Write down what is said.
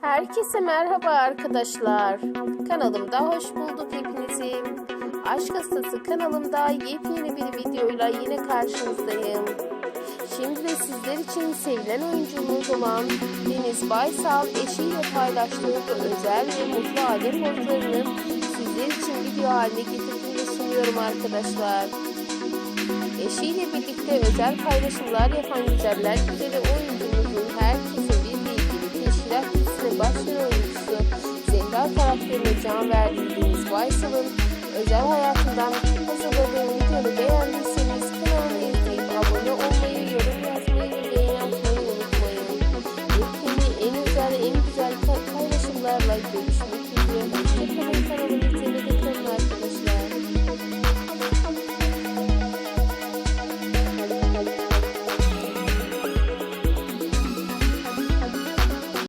Herkese merhaba arkadaşlar. Kanalımda hoş bulduk hepinizi. Aşk Hastası kanalımda yepyeni bir videoyla yine karşınızdayım. Şimdi de sizler için sevilen oyuncumuz olan Deniz Baysal eşiyle paylaştığı özel ve mutlu aile pozlarını sizler için video haline getirdiğimi sunuyorum arkadaşlar. Eşiyle birlikte özel paylaşımlar yapan güzeller güzeli oyuncumuzun başrol oyuncusu Zehra karakterine can verdiği Deniz özel hayatından hazırladığım videomu beğendiyseniz kanalımı izleyip abone olmayı, yorum yazmayı ve beğeni atmayı unutmayın. Yepyeni en özel en güzel paylaşımlarla görüşürüz.